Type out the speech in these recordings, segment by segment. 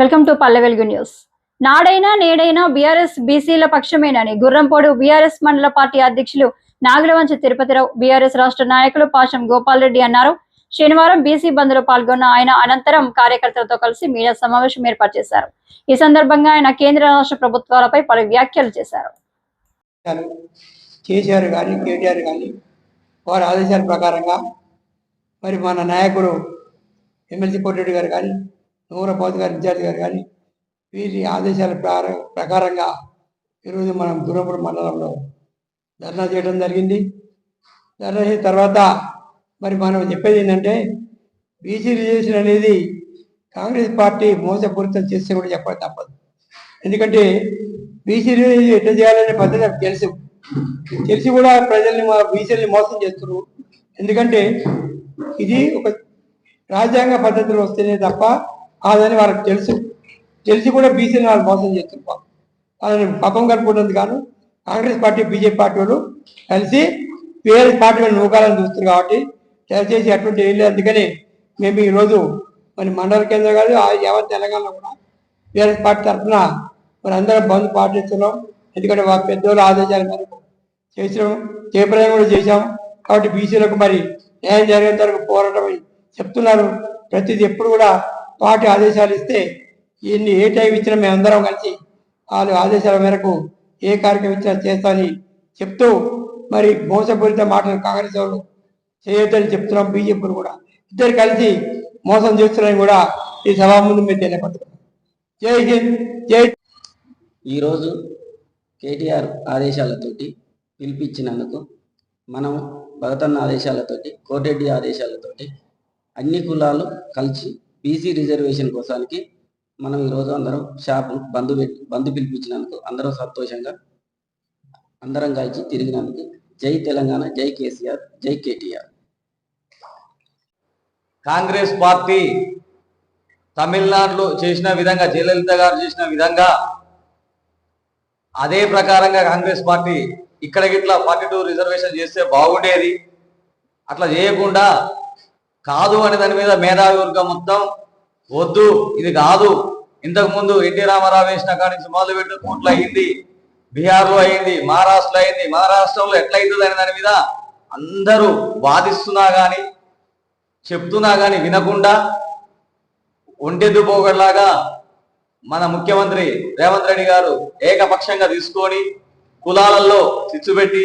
Welcome to Palle Velugu news. నాడైనా నేడైనా BRS బీసీల పక్షమేనని గుర్రంపోడు బీఆర్ఎస్ మండల పార్టీ అధ్యక్షులు నాగులవంచి తిరుపతిరావు బీఆర్ఎస్ రాష్ట్ర నాయకులు పాషం గోపాల్ రెడ్డి అన్నారు. శనివారం బీసీ బంద్లో పాల్గొన్న ఆయన అనంతరం కార్యకర్తలతో కలిసి మీడియా సమావేశం ఏర్పాటు చేశారు. ఈ సందర్భంగా ఆయన కేంద్ర రాష్ట్ర ప్రభుత్వాలపై పలు వ్యాఖ్యలు చేశారు. కేసీఆర్ కానీ కేటీఆర్ కానీ వారి ఆదేశాల ప్రకారంగా మరి మన నాయకుడు ఎమ్మెల్సీ కోటిరెడ్డి గారు కానీ నూరబాబు గారు ఇన్ఛార్జ్ గారు కానీ వీరి ఆదేశాల ప్రకారంగా ఈరోజు మనం దూరపురం మండలంలో ధర్నా చేయడం జరిగింది. ధర్నా చేసిన తర్వాత మరి మనం చెప్పేది ఏంటంటే బీసీ రిజర్వేషన్ అనేది కాంగ్రెస్ పార్టీ మోసపూరితం చేస్తే కూడా చెప్పడం తప్పదు. ఎందుకంటే బీసీ ఎట్లా చేయాలనే పద్ధతి నాకు తెలుసు. తెలిసి కూడా ప్రజల్ని మా బీసీలని మోసం చేస్తున్నారు ఎందుకంటే ఇది ఒక రాజ్యాంగ పద్ధతిలో వస్తేనే తప్ప అదని వాళ్ళకి తెలుసు. తెలిసి కూడా బీసీని వాళ్ళు మోసం చేస్తున్నారు వాళ్ళని పపం కలుపుకున్నందుకు గాను కాంగ్రెస్ పార్టీ బీజేపీ పార్టీ వాళ్ళు కలిసి వేరే పార్టీ వాళ్ళు నూకాలని చూస్తున్నారు కాబట్టి దయచేసి అటువంటి ఏం లేదు అందుకని మేము ఈరోజు మరి మండల కేంద్రం కాదు ఆ యావత్ తెలంగాణలో కూడా వేరే పార్టీ తరఫున మరి అందరం బంద్ పాటిస్తున్నాం. ఎందుకంటే మా పెద్దోళ్ళ ఆదేశాల మేరకు చేసినాం. జయప్రదం కూడా చేశాం. కాబట్టి బీసీలకు మరి న్యాయం జరిగేంత వరకు పోరాటం అని చెప్తున్నారు. ప్రతిదీ ఎప్పుడు కూడా పార్టీ ఆదేశాలు ఇస్తే ఎన్ని ఏ టైం ఇచ్చినా మేము అందరం కలిసి వాళ్ళ ఆదేశాల మేరకు ఏ కార్యక్రమం ఇచ్చినా చేస్తామని చెప్తూ మరి మోసపూరిత మాటలు కాంగ్రెస్ వాళ్ళు చేయొద్దని చెప్తున్నాం బీజేపీని కూడా. ఇద్దరు కలిసి మోసం చేస్తున్నారని కూడా ఈ సభా ముందు మేము తెలియపడుతున్నాం జై హింద్ జై ఈరోజు కేటీఆర్ ఆదేశాలతోటి పిలిపించినందుకు మనం భగతన్న ఆదేశాలతోటి కోటెడ్డి ఆదేశాలతోటి అన్ని కులాలు కలిసి బీసీ రిజర్వేషన్ కోసానికి మనం ఈరోజు అందరం షాపు బంధు పెట్టి బంధు పిలిపించినందుకు అందరం సంతోషంగా అందరం కలిసి తిరిగినందుకు జై తెలంగాణ జై కేసీఆర్ జై కేటీఆర్. కాంగ్రెస్ పార్టీ తమిళనాడులో చేసిన విధంగా జయలలిత గారు చేసిన విధంగా అదే ప్రకారంగా కాంగ్రెస్ పార్టీ ఇక్కడ గిట్లా ఫార్టీ టూ రిజర్వేషన్ చేస్తే బాగుండేది. అట్లా చేయకుండా కాదు అనే దాని మీద మేధావి వర్గం మొత్తం వద్దు ఇది కాదు. ఇంతకు ముందు ఎన్టీ రామారావు వేసిన కాడి నుంచి మొదలు పెట్టిన కోట్లు అయింది. బీహార్లో అయింది మహారాష్ట్రలో అయింది. మహారాష్ట్రలో ఎట్లయితుంది అనే దాని మీద అందరూ వాదిస్తున్నా కానీ చెప్తున్నా కానీ వినకుండా ఒంటెద్దు పోగడలాగా మన ముఖ్యమంత్రి రేవంత్ రెడ్డి గారు ఏకపక్షంగా తీసుకొని కులాలలో చిచ్చు పెట్టి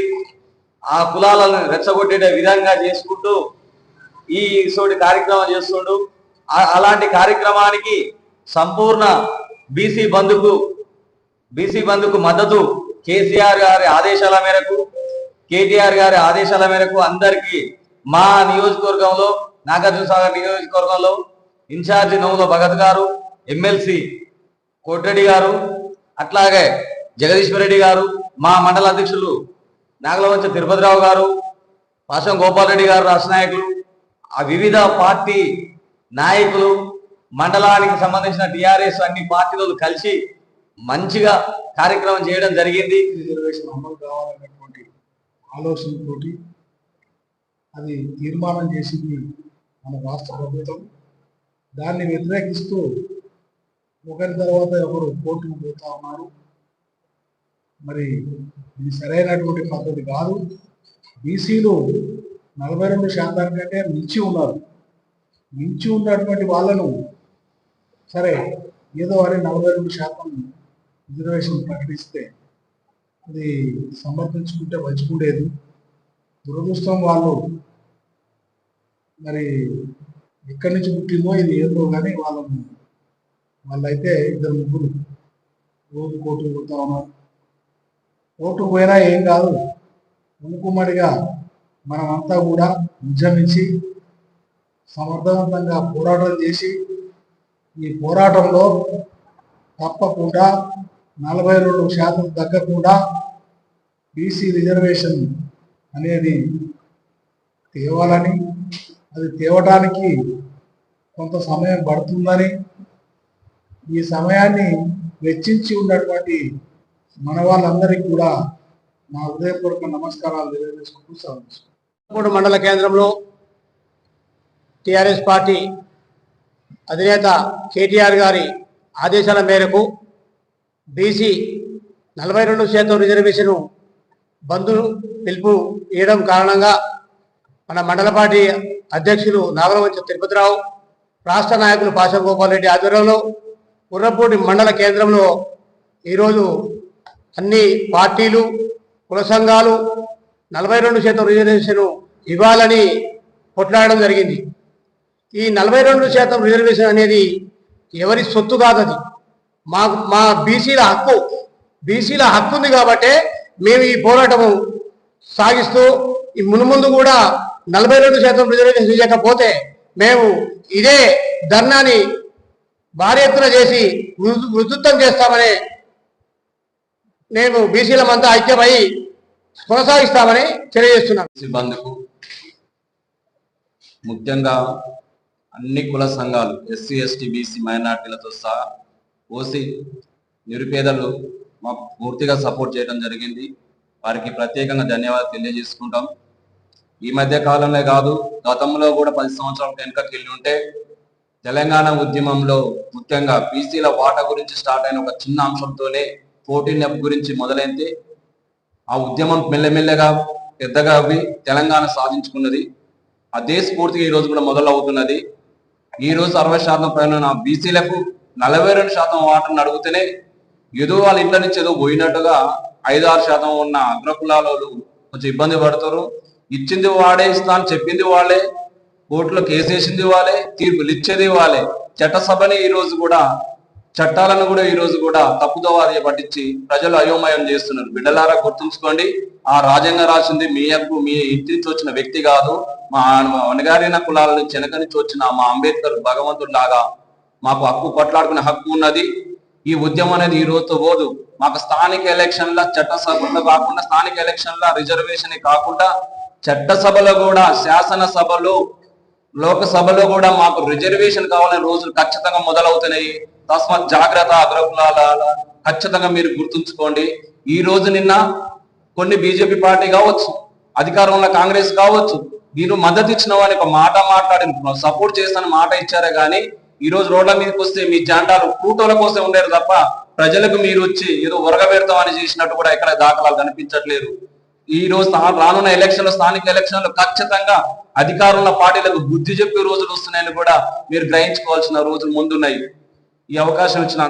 ఆ కులాలను రెచ్చగొట్టే విధంగా చేసుకుంటూ ఈ సోటి కార్యక్రమం చేస్తుండు. అలాంటి కార్యక్రమానికి సంపూర్ణ బీసీ బంధుకు బీసీ బంధుకు మద్దతు కేసీఆర్ గారి ఆదేశాల మేరకు కేటీఆర్ గారి ఆదేశాల మేరకు అందరికీ మా నియోజకవర్గంలో నాగార్జున సాగర్ నియోజకవర్గంలో ఇన్ఛార్జి నవ్వుల భగత్ గారు ఎమ్మెల్సీ కోటిరెడ్డి గారు అట్లాగే జగదీశ్వర్ రెడ్డి గారు మా మండల అధ్యక్షులు నాగలవంచ తిరుపతిరావు గారు పాశం గోపాల్ రెడ్డి గారు రాష్ట్ర నాయకులు ఆ వివిధ పార్టీ నాయకులు మండలానికి సంబంధించిన టిఆర్ఎస్ అన్ని పార్టీలు కలిసి మంచిగా కార్యక్రమం చేయడం జరిగింది. రిజర్వేషన్ అమలు కావాలనేటువంటి ఆలోచనతోటి అది తీర్మానం చేసింది మన రాష్ట్ర ప్రభుత్వం. దాన్ని వ్యతిరేకిస్తూ ఒకరి తర్వాత ఎవరు కోర్టుకు పోతా ఉన్నారు. మరి ఇది సరైనటువంటి పద్ధతి కాదు. బీసీలు నలభై రెండు శాతానికంటే మించి ఉన్నారు. మించి ఉన్నటువంటి వాళ్ళను సరే ఏదో అని నలభై రెండు శాతం రిజర్వేషన్ ప్రకటిస్తే అది సమర్థించుకుంటే మంచుకుండేది దురదృష్టం వాళ్ళు మరి ఎక్కడి నుంచి పుట్టిందో ఇది ఏదో కానీ వాళ్ళను వాళ్ళైతే ఇద్దరు ముగ్గురు రోజు కోర్టుకు పోతా ఉన్నారు. కోర్టుకు పోయినా ఏం కాదు ఉమ్మడిగా మనమంతా కూడా ఉద్యమించి సమర్థవంతంగా పోరాటం చేసి ఈ పోరాటంలో తప్పకుండా నలభై రెండు శాతం తగ్గకుండా బీసీ రిజర్వేషన్ అనేది తేవాలని అది తేవటానికి కొంత సమయం పడుతుందని ఈ సమయాన్ని వెచ్చించి ఉన్నటువంటి మన వాళ్ళందరికీ కూడా నా హృదయపూర్వక నమస్కారాలు తెలియజేసుకుంటూ సెలవు తీసుకుంటున్నాను. మూడు మండల కేంద్రంలో టిఆర్ఎస్ పార్టీ అధినేత కేటీఆర్ గారి ఆదేశాల మేరకు బీసీ నలభై రెండు శాతం రిజర్వేషన్ బంధు పిలుపు ఇవ్వడం కారణంగా మన మండల పార్టీ అధ్యక్షులు నాగరవంచ తిరుపతిరావు రాష్ట్ర నాయకులు పాషా గోపాల్ రెడ్డి ఆధ్వర్యంలో కుర్రపూడి మండల కేంద్రంలో ఈరోజు అన్ని పార్టీలు కుల సంఘాలు నలభై రెండు శాతం రిజర్వేషన్ ఇవ్వాలని కొట్లాడడం జరిగింది. ఈ నలభై రెండు శాతం రిజర్వేషన్ అనేది ఎవరి సొత్తు కాదు అది. మా మా బీసీల హక్కు బీసీల హక్కు ఉంది కాబట్టే మేము ఈ పోరాటము సాగిస్తూ ఈ మునుముందు కూడా నలభై రెండు శాతం రిజర్వేషన్ చేయకపోతే మేము ఇదే ధర్నాని భారీ ఎత్తున చేసి వృద్ధుత్వం ఉధృతం చేస్తామని మేము బీసీలమంతా ఐక్యమై కొనసాగిస్తామని తెలియజేస్తున్నాం సిబ్బందికు ముఖ్యంగా అన్ని కుల సంఘాలు ఎస్సీ ఎస్టీ బీసీ మైనార్టీలతో సహా ఓసీ నిరుపేదలు మాకు పూర్తిగా సపోర్ట్ చేయడం జరిగింది. వారికి ప్రత్యేకంగా ధన్యవాదాలు తెలియజేసుకుంటాం. ఈ మధ్య కాలంలో కాదు గతంలో కూడా పది సంవత్సరాల వెనుకకి వెళ్ళి ఉంటే తెలంగాణ ఉద్యమంలో ముఖ్యంగా బీసీల వాటా గురించి స్టార్ట్ అయిన ఒక చిన్న అంశంతోనే పోటీ నెప్ గురించి మొదలైంది. ఆ ఉద్యమం మెల్లమెల్లగా పెద్దగా అవి తెలంగాణ సాధించుకున్నది. అదే స్ఫూర్తిగా ఈ రోజు కూడా మొదలవుతున్నది. ఈ రోజు అరవై శాతం పైన బీసీలకు నలభై రెండు శాతం వాటర్ని అడిగితేనే ఏదో వాళ్ళ ఇంట్లో నుంచి ఏదో పోయినట్టుగా ఐదు ఆరు శాతం ఉన్న అగ్రకులాలు కొంచెం ఇబ్బంది పడతారు. ఇచ్చింది వాడే ఇస్తా అని చెప్పింది వాళ్ళే. కోర్టులో కేసేసింది వాళ్ళే. తీర్పులు ఇచ్చేది వాళ్ళే. చట్టసభని ఈ రోజు కూడా చట్టాలను కూడా ఈ రోజు కూడా తప్పుదోవాది పట్టించి ప్రజలు అయోమయం చేస్తున్నారు. బిడ్డలారా గుర్తుంచుకోండి ఆ రాజ్యాంగ రాసింది మీ హక్కు మీ ఇంటి నుంచి వచ్చిన వ్యక్తి కాదు. మా అణగారిన కులాల నుంచి వెనక నుంచి వచ్చిన మా అంబేద్కర్ భగవంతుడు లాగా మాకు హక్కు కొట్లాడుకునే హక్కు ఉన్నది. ఈ ఉద్యమం అనేది ఈ రోజుతో పోదు. మాకు స్థానిక ఎలక్షన్ల చట్టసభలో కాకుండా స్థానిక ఎలక్షన్ల రిజర్వేషన్ కాకుండా చట్టసభలో కూడా శాసనసభలో లోకసభలో కూడా మాకు రిజర్వేషన్ కావాలనే రోజులు ఖచ్చితంగా మొదలవుతున్నాయి. తస్మాత్ జాగ్రత్త అగ్రకులాల ఖచ్చితంగా మీరు గుర్తుంచుకోండి. ఈ రోజు నిన్న కొన్ని బీజేపీ పార్టీ కావచ్చు అధికారంలో కాంగ్రెస్ కావచ్చు మీరు మద్దతు ఇచ్చిన వాడిని ఒక మాట మాట్లాడిన సపోర్ట్ చేస్తానని మాట ఇచ్చారే కానీ ఈ రోజు రోడ్ల మీదకి వస్తే మీ జాంటాలు కూటోల కోసం ఉండేది తప్ప ప్రజలకు మీరు వచ్చి ఏదో ఉరగబెడతామని చేసినట్టు కూడా ఎక్కడ దాఖలాలు కనిపించట్లేదు. ఈ రోజు రానున్న ఎలక్షన్లు స్థానిక ఎలక్షన్లు ఖచ్చితంగా అధికారంలో పార్టీలకు బుద్ధి చెప్పే రోజులు వస్తున్నాయని కూడా మీరు గ్రహించుకోవాల్సిన రోజులు ముందున్నాయి. ఈ అవకాశం ఇచ్చిన